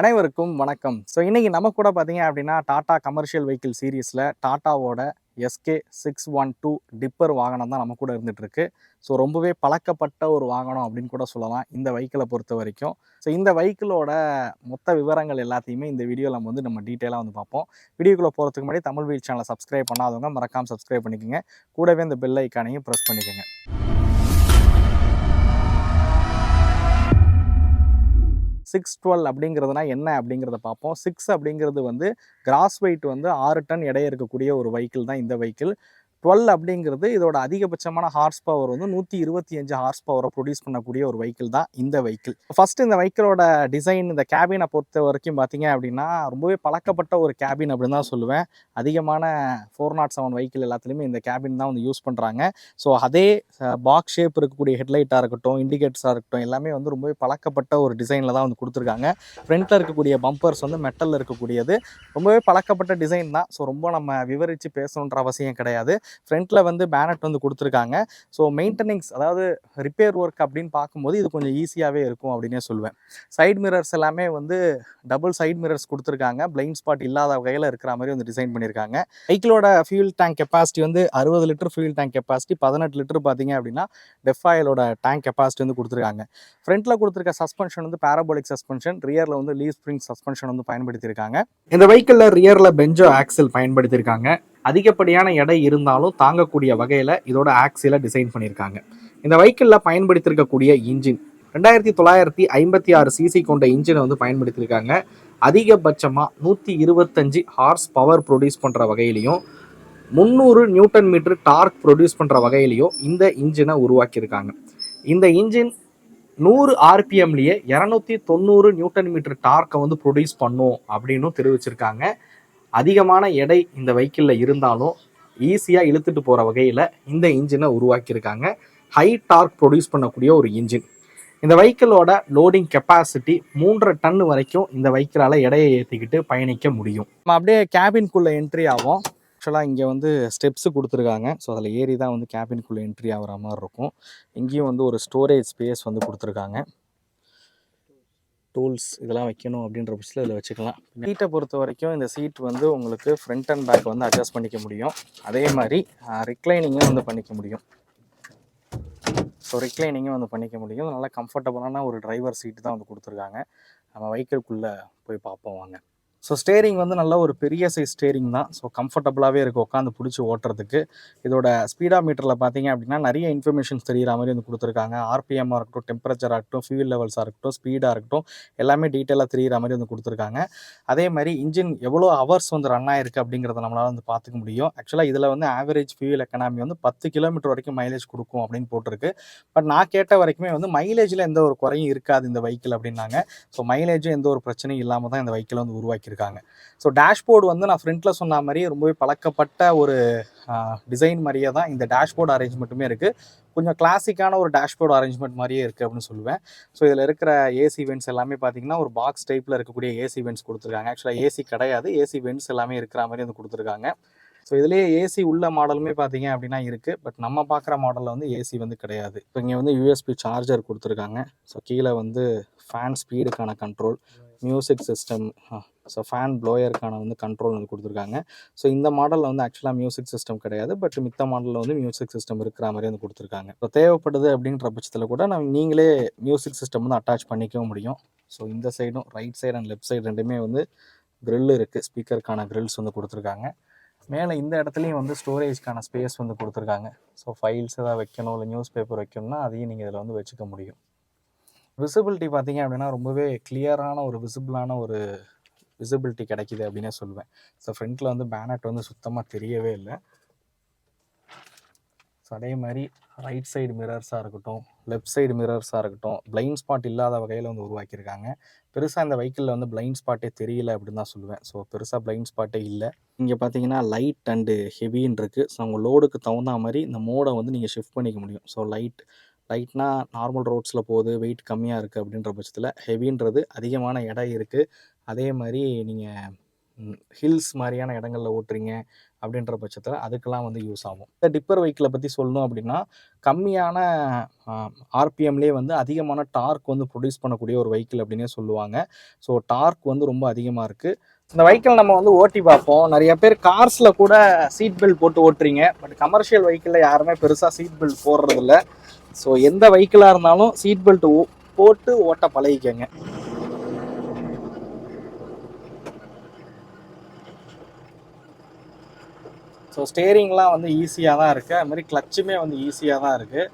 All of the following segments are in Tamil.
அனைவருக்கும் வணக்கம். ஸோ இன்றைக்கி நம்ம கூட பார்த்தீங்க அப்படின்னா டாடா கமர்ஷியல் வெஹிக்கிள் சீரீஸில் டாட்டாவோட SK six one two tipper வாகனம் தான் நம்ம கூட இருந்துகிட்ருக்கு ஸோ ரொம்பவே பழக்கப்பட்ட ஒரு வாகனம் அப்படின்னு கூட சொல்லலாம் இந்த வெஹிக்கிளை பொறுத்த வரைக்கும். ஸோ இந்த வெஹிக்கிளோட மொத்த விவரங்கள் எல்லாத்தையுமே இந்த வீடியோவில் நம்ம வந்து நம்ம டீட்டெயிலாக வந்து பார்ப்போம். வீடியோக்குள்ளே போகிறதுக்கு முன்னாடி தமிழ் வீல் சேனலை சப்ஸ்கிரைப் பண்ணாதவங்க மறக்காம சப்ஸ்கிரைப் பண்ணிக்கோங்க. கூடவே இந்த பெல் ஐக்கானையும் ப்ரெஸ் பண்ணிக்கோங்க. சிக்ஸ் டுவெல் அப்படிங்கிறதுனா என்ன அப்படிங்கிறத பார்ப்போம். சிக்ஸ் அப்படிங்கிறது வந்து கிராஸ் வெயிட் வந்து ஆறு டன் எடை இருக்கக்கூடிய ஒரு வெஹிக்கிள் தான் இந்த வெஹிக்கிள் டுவெல் அப்படிங்கிறது இதோட அதிகபட்சமான ஹார்ஸ் பவர் வந்து நூற்றி இருபத்தி அஞ்சு ஹார்ஸ் பவரை ப்ரொடியூஸ் பண்ணக்கூடிய ஒரு வெஹிக்கிள் தான் இந்த வெஹிக்கிள் ஃபர்ஸ்ட் இந்த வெஹிக்கிளோட டிசைன் இந்த கேபினை பொறுத்த வரைக்கும் பார்த்தீங்க அப்படின்னா ரொம்பவே பழக்கப்பட்ட ஒரு கேபின் அப்படின்னு தான் சொல்லுவேன். அதிகமான ஃபோர் நாட் செவன் வெஹிக்கிள் எல்லாத்துலேயுமே இந்த கேபின் தான் வந்து யூஸ் பண்ணுறாங்க ஸோ அதே பாக்ஸ் ஷேப் இருக்கக்கூடிய ஹெட்லைட்டாக இருக்கட்டும் இண்டிகேட்டர்ஸாக இருக்கட்டும் எல்லாமே வந்து ரொம்பவே பழக்கப்பட்ட ஒரு டிசைனில் தான் வந்து கொடுத்துருக்காங்க. ஃப்ரண்ட்டில் இருக்கக்கூடிய பம்பர்ஸ் வந்து மெட்டலில் இருக்கக்கூடியது. ரொம்பவே பழக்கப்பட்ட டிசைன் தான். ஸோ ரொம்ப நம்ம விவரித்து பேசணுன்ற அவசியம் கிடையாது. ஃப்ரண்ட்டில் வந்து பேனட் வந்து கொடுத்துருக்காங்க. ஸோ மெயின்டெனன்ஸ் அதாவது ரிப்பேர் ஒர்க் அப்படின்னு பார்க்கும்போது இது கொஞ்சம் ஈஸியாகவே இருக்கும் அப்படின்னே சொல்லுவேன் சைட் மிரர்ஸ் எல்லாமே வந்து டபுள் சைட் மிரர்ஸ் கொடுத்துருக்காங்க. பிளைண்ட் ஸ்பாட் இல்லாத வகையில் இருக்கிற மாதிரி வந்து டிசைன் பண்ணியிருக்காங்க சைக்கிளோட ஃபியூல் டேங்க் கெப்பாசிட்டி வந்து அறுபது லிட்டர் ஃபியூல் டேங்க் கெப்பாசிட்டி பதினெட்டு லிட்டர் பார்த்தீங்க அப்படின்னா டெஃபாயிலோட டேங்க் கெப்பாசிட்டி வந்து கொடுத்துருக்காங்க. ஃப்ரண்ட்டில் கொடுத்துருக்க சஸ்பென்ஷன் வந்து பேரபோலிக் சஸ்பென்ஷன் ரியரில் வந்து லீவ் ஸ்ப்ரிங் சஸ்பென்ஷன் வந்து பயன்படுத்தியிருக்காங்க. இந்த வெஹிக்கிளில் ரியரில் பெஞ்சோ ஆக்சல் பயன்படுத்தியிருக்காங்க. அதிகப்படியான எடை இருந்தாலும் தாங்கக்கூடிய வகையில் இதோட ஆக்சில டிசைன் பண்ணியிருக்காங்க. இந்த வெஹிக்கிளில் பயன்படுத்தியிருக்கக்கூடிய இன்ஜின் ரெண்டாயிரத்தி தொள்ளாயிரத்தி ஐம்பத்தி ஆறு சிசி கொண்ட இன்ஜினை வந்து பயன்படுத்தியிருக்காங்க. அதிகபட்சமாக நூற்றி இருபத்தஞ்சி ஹார்ஸ் பவர் ப்ரொடியூஸ் பண்ணுற வகையிலையும் முந்நூறு நியூட்டன் மீட்டர் டார்க் ப்ரொடியூஸ் பண்ணுற வகையிலையும் இந்த இன்ஜினை உருவாக்கியிருக்காங்க. இந்த இன்ஜின் நூறு ஆர்பிஎம்லேயே இரநூத்தி தொண்ணூறு நியூட்டன் மீட்டர் டார்க்கை வந்து ப்ரொடியூஸ் பண்ணும் அப்படின்னு தெரிவிச்சிருக்காங்க. அதிகமான எடை இந்த வெஹிக்கிளில் இருந்தாலும் ஈஸியாக இழுத்துட்டு போகிற வகையில் இந்த இன்ஜினை உருவாக்கியிருக்காங்க. ஹை டார்க் ப்ரொடியூஸ் பண்ணக்கூடிய ஒரு இன்ஜின் இந்த வெஹிக்கிளோட லோடிங் கெப்பாசிட்டி மூன்றரை டன் வரைக்கும் இந்த வெஹிக்கிளால் எடையை ஏற்றிக்கிட்டு பயணிக்க முடியும். நம்ம அப்படியே கேபின்குள்ளே என்ட்ரி ஆகும் ஆக்சுவலாக இங்கே வந்து ஸ்டெப்ஸு கொடுத்துருக்காங்க. ஸோ அதில் ஏறி தான் வந்து கேபின்குள்ளே என்ட்ரி ஆகிற மாதிரி இருக்கும். இங்கேயும் வந்து ஒரு ஸ்டோரேஜ் ஸ்பேஸ் வந்து கொடுத்துருக்காங்க. டூல்ஸ் இதெல்லாம் வைக்கணும் அப்படின்ற பட்சத்தில் இதில் வச்சுக்கலாம். சீட்டை பொறுத்த வரைக்கும் இந்த சீட் வந்து உங்களுக்கு ஃப்ரண்ட் அண்ட் பேக் வந்து அட்ஜஸ்ட் பண்ணிக்க முடியும். அதே மாதிரி ரிக்ளைனிங்கும் வந்து பண்ணிக்க முடியும். ஸோ ரிக்ளைனிங்கும் வந்து பண்ணிக்க முடியும். நல்லா கம்ஃபர்டபுளான ஒரு டிரைவர் சீட்டு தான் வந்து கொடுத்துருக்காங்க. நம்ம வெஹிக்கிள்குள்ளே போய் பார்ப்போம் வாங்க. ஸோ ஸ்டேரிங் வந்து நல்ல ஒரு பெரிய சைஸ் ஸ்டேரிங் தான். ஸோ கம்ஃபர்டபுளாகவே இருக்குது உட்காந்து பிடிச்சி ஓட்டுறதுக்கு. இதோட ஸ்பீடா மீட்டரில் பார்த்தீங்க அப்படின்னா நிறைய இன்ஃபர்மேஷன்ஸ் தெரிகிற மாதிரி வந்து கொடுத்துருக்காங்க. ஆர்பிஎம்மாக இருக்கட்டும் டெம்பரேச்சராக இருக்கட்டும் ஃபியூல் லெவல்ஸாக இருக்கட்டும் ஸ்பீடாக இருக்கட்டும் எல்லாமே டீட்டெயிலாக தெரிகிற மாதிரி வந்து கொடுத்துருக்காங்க. அதே மாதிரி இன்ஜின் எவ்வளோ ஹவர்ஸ் வந்து ரன் ஆயிருக்கு அப்படிங்கிறத நம்மளால் வந்து பார்த்துக்க முடியும். ஆக்சுவலாக இதில் வந்து ஆவரேஜ் ஃபியூல் எக்கனாமி வந்து பத்து கிலோமீட்டர் வரைக்கும் மைலேஜ் கொடுக்கும் அப்படின்னு போட்டிருக்கு. பட் நான் கேட்ட வரைக்குமே வந்து மைலேஜில் எந்த ஒரு குறையும் இருக்காது இந்த வெஹிக்கிள் அப்படின்னாங்க. ஸோ மைலேஜும் எந்த ஒரு பிரச்சனையும் இல்லாமல் தான் இந்த வெஹிக்கிள் வந்து பண்ணியிருக்காங்க ஸோ டேஷ்போர்டு வந்து நான் ஃப்ரண்ட்டில் சொன்ன மாதிரி ரொம்பவே பழக்கப்பட்ட ஒரு டிசைன் மாதிரியே தான் இந்த டேஷ்போர்டு அரேஞ்ச்மெண்ட்டுமே இருக்குது கொஞ்சம் கிளாசிக்கான ஒரு டேஷ்போர்டு அரேஞ்ச்மெண்ட் மாதிரியே இருக்குது அப்படின்னு சொல்லுவேன். ஸோ இதில் இருக்கிற ஏசி வென்ட்ஸ் எல்லாமே பார்த்தீங்கன்னா ஒரு பாக்ஸ் டைப்பில் இருக்கக்கூடிய ஏசி வென்ட்ஸ் கொடுத்துருக்காங்க. ஆக்சுவலாக ஏசி கிடையாது. ஏசி வென்ட்ஸ் எல்லாமே இருக்கிற மாதிரி வந்து கொடுத்துருக்காங்க. ஸோ இதுலேயே ஏசி உள்ள மாடலுமே பார்த்தீங்க அப்படின்னா இருக்குது பட் நம்ம பார்க்குற மாடலில் வந்து ஏசி வந்து கிடையாது. இப்போ இங்கே வந்து யூஎஸ்பி சார்ஜர் கொடுத்துருக்காங்க. ஸோ கீழே வந்து fan ஸ்பீடுக்கான control music system so fan ப்ளோயருக்கான வந்து கண்ட்ரோல் வந்து கொடுத்துருக்காங்க. ஸோ இந்த மாடலில் வந்து ஆக்சுவலாக மியூசிக் சிஸ்டம் கிடையாது. பட் மித்த மாடலில் வந்து மியூசிக் சிஸ்டம் இருக்கிற மாதிரி வந்து கொடுத்துருக்காங்க. ஸோ தேவைப்படுது அப்படின்ற பட்சத்தில் கூட நம்ம நீங்களே மியூசிக் சிஸ்டம் வந்து அட்டாச் பண்ணிக்கவும் முடியும். ஸோ இந்த சைடும் right side and left side ரெண்டுமே வந்து க்ரில் இருக்குது ஸ்பீக்கருக்கான க்ரில்ஸ் வந்து கொடுத்துருக்காங்க. மேலே இந்த இடத்துலையும் வந்து ஸ்டோரேஜ்க்கான ஸ்பேஸ் வந்து கொடுத்துருக்காங்க. ஸோ ஃபைல்ஸ் ஏதாவது வைக்கணும் இல்லை நியூஸ் பேப்பர் வைக்கணும்னா அதையும் நீங்கள் இதில் வந்து வச்சுக்க முடியும். விசிபிலிட்டி பார்த்தீங்க அப்படின்னா ரொம்பவே கிளியரான ஒரு விசிபிளான ஒரு விசிபிலிட்டி கிடைக்கிது அப்படின்னே சொல்லுவேன் ஸோ ஃப்ரண்ட்டில் வந்து பேனட் வந்து சுத்தமாக தெரியவே இல்லை. ஸோ அதே மாதிரி ரைட் சைடு மிரர்ஸாக இருக்கட்டும் லெஃப்ட் சைடு மிரர்ஸாக இருக்கட்டும் பிளைண்ட் ஸ்பாட் இல்லாத வகையில் வந்து உருவாக்கியிருக்காங்க. பெருசாக இந்த வெஹிக்கிளில் வந்து பிளைண்ட் ஸ்பாட்டே தெரியல அப்படின்னு தான் சொல்லுவேன். ஸோ பெருசாக பிளைண்ட் ஸ்பாட்டே இல்லை. இங்கே பார்த்தீங்கன்னா லைட் அண்டு ஹெவின்னு இருக்குது ஸோ உங்கள் லோடுக்கு தகுந்த மாதிரி இந்த மோடை வந்து நீங்கள் ஷிஃப்ட் பண்ணிக்க முடியும். ஸோ லைட் லைட்னா நார்மல் ரோட்ஸில் போகுது வெயிட் கம்மியாக இருக்குது அப்படின்ற பட்சத்தில் ஹெவின்றது அதிகமான இடம் இருக்குது அதே மாதிரி நீங்கள் ஹில்ஸ் மாதிரியான இடங்கள்ல ஓட்டுறீங்க அப்படின்ற பட்சத்தில் அதுக்கெல்லாம் வந்து யூஸ் ஆகும். இந்த டிப்பர் வெஹிக்கிளை பற்றி சொல்லணும் அப்படின்னா கம்மியான ஆர்பிஎம்லேயே வந்து அதிகமான டார்க் வந்து ப்ரொடியூஸ் பண்ணக்கூடிய ஒரு வெஹிக்கிள் அப்படின்னே சொல்லுவாங்க. ஸோ டார்க் வந்து ரொம்ப அதிகமாக இருக்குது இந்த வெஹிக்கிள் நம்ம வந்து ஓட்டி பார்ப்போம். நிறைய பேர் கார்ஸில் கூட சீட் பெல்ட் போட்டு ஓட்டுறீங்க. பட் கமர்ஷியல் வெஹிக்கிளில் யாருமே பெருசாக சீட் பெல்ட் போடுறதில்ல. ஸோ எந்த வெஹிக்கிளாக இருந்தாலும் சீட் பெல்ட் போட்டு ஓட்ட பழகிக்கங்க. ஸோ ஸ்டேரிங்லாம் வந்து ஈஸியாக தான் இருக்குது அதுமாதிரி கிளச்சுமே வந்து ஈஸியாக தான் இருக்குது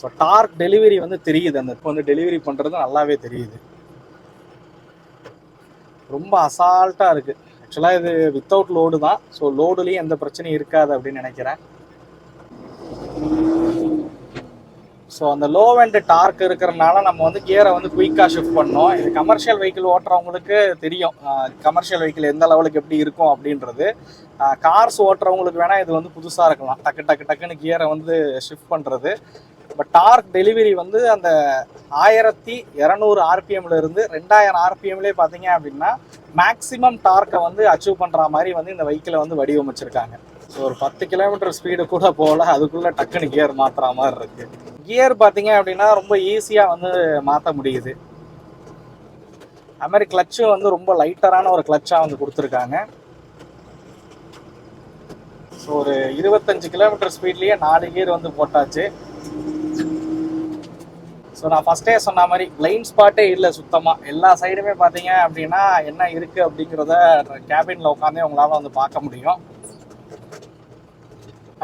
ஸோ டார்க் டெலிவரி வந்து தெரியுது. அந்த இப்போ வந்து டெலிவரி பண்ணுறது நல்லாவே தெரியுது. ரொம்ப அசால்ட்டாக இருக்குது ஆக்சுவலாக இது வித்தவுட் லோடு தான். ஸோ லோடுலேயும் எந்த பிரச்சனையும் இருக்காது அப்படின்னு நினைக்கிறேன். ஸோ அந்த லோ அண்ட் டார்க் இருக்கிறனால நம்ம வந்து கியரை வந்து குயிக்காக ஷிஃப்ட் பண்ணோம். இது கமர்ஷியல் வெஹிக்கிள் ஓட்டுறவங்களுக்கு தெரியும். கமர்ஷியல் வெஹிக்கிள் எந்த லெவலுக்கு எப்படி இருக்கும் அப்படின்றது. கார்ஸ் ஓட்டுறவங்களுக்கு வேணால் இது வந்து புதுசாக இருக்கலாம். டக்கு டக்கு டக்குன்னு கியரை வந்து ஷிஃப்ட் பண்ணுறது பட் டார்க் டெலிவரி வந்து அந்த ஆயிரத்தி இரநூறு ஆர்பிஎம்ல இருந்து ரெண்டாயிரம் ஆர்பிஎம்லேயே பார்த்தீங்க அப்படின்னா மேக்ஸிமம் டார்க்கை வந்து அச்சீவ் பண்ணுற மாதிரி வந்து இந்த வெஹிக்கிளை வந்து வடிவமைச்சிருக்காங்க. ஸோ ஒரு பத்து கிலோமீட்டர் ஸ்பீடு கூட போகல அதுக்குள்ளே டக்குன்னு கியர் மாற்றுற மாதிரி இருக்குது கியர் பார்த்தீங்க அப்படின்னா ரொம்ப ஈஸியாக வந்து மாற்ற முடியுது. அதுமாதிரி கிளச்சும் வந்து ரொம்ப லைட்டரான ஒரு கிளச்சாக வந்து கொடுத்துருக்காங்க. ஸோ ஒரு இருபத்தஞ்சு கிலோமீட்டர் ஸ்பீட்லேயே நாலு கியர் வந்து போட்டாச்சு. ஸோ நான் ஃபஸ்ட்டே சொன்ன மாதிரி பிளைண்ட் ஸ்பாட்டே இல்லை சுத்தமாக எல்லா சைடுமே பார்த்தீங்க அப்படின்னா என்ன இருக்குது அப்படிங்கிறத கேபினில் உட்காந்தே உங்களால் வந்து பார்க்க முடியும்.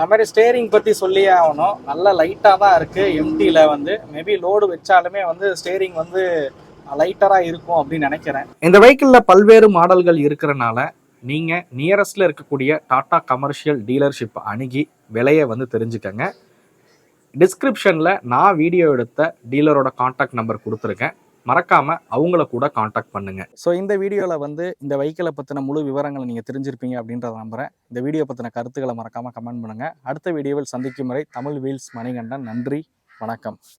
அது மாதிரி ஸ்டேரிங் பற்றி சொல்லியே ஆகணும். நல்ல லைட்டாக தான் இருக்குது எம்டியில் வந்து. மேபி லோடு வச்சாலுமே வந்து ஸ்டேரிங் வந்து லைட்டராக இருக்கும் அப்படின்னு நினைக்கிறேன். இந்த வெஹிக்கிளில் பல்வேறு மாடல்கள் இருக்கிறனால நீங்கள் நியரஸ்டில் இருக்கக்கூடிய டாடா கமர்ஷியல் டீலர்ஷிப் அணுகி விலையை வந்து தெரிஞ்சுக்கங்க. டிஸ்கிரிப்ஷனில் நான் வீடியோ எடுத்த டீலரோட காண்டாக்ட் நம்பர் கொடுத்துருக்கேன். மறக்காம அவங்கள கூட காண்டாக்ட் பண்ணுங்க. ஸோ இந்த வீடியோவில் வந்து இந்த வெஹிக்கிளை பற்றின முழு விவரங்களை நீங்கள் தெரிஞ்சிருப்பீங்க அப்படின்றத நம்புறேன். இந்த வீடியோ பற்றின கருத்துக்களை மறக்காம கமெண்ட் பண்ணுங்க. அடுத்த வீடியோவில் சந்திக்கும் முறை தமிழ் வீல்ஸ் மணிகண்டன். நன்றி. வணக்கம்.